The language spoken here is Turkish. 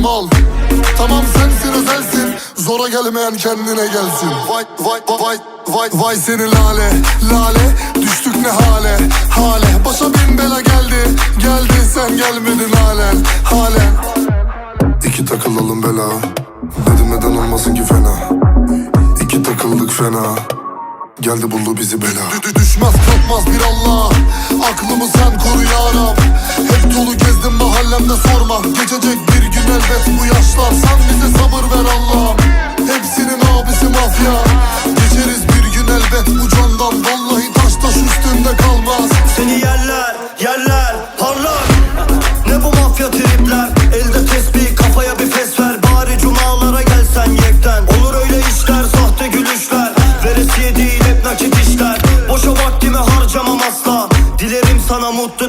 mal Tamam sensin özelsin Zora gelmeyen kendine gelsin. Vay vay vay vay. Vay seni lale Lale. Düştük ne hale Hale. Başa bin bela geldi. Geldi sen gelmedin halen Halen İki takılalım bela. Dedim neden olmasın ki fena? İki takıldık fena. Geldi buldu bizi bela. Düşmez kalkmaz bir Allah. Ailem de sorma Geçecek bir gün elbet bu yaşlar. Sen bize sabır ver Allah'ım Hepsinin abisi mafya. Geçeriz bir gün elbet bu candan Vallahi taş taş üstünde kalmaz. Seni yerler yerler parlar. Ne bu mafya tripler? Elde tesbih kafaya bir fes ver. Bari cumalara gelsen yekten. Olur öyle işler sahte gülüşler. Veresiye değil hep nakit işler. Boşa vaktimi harcamam asla. Dilerim sana mutlu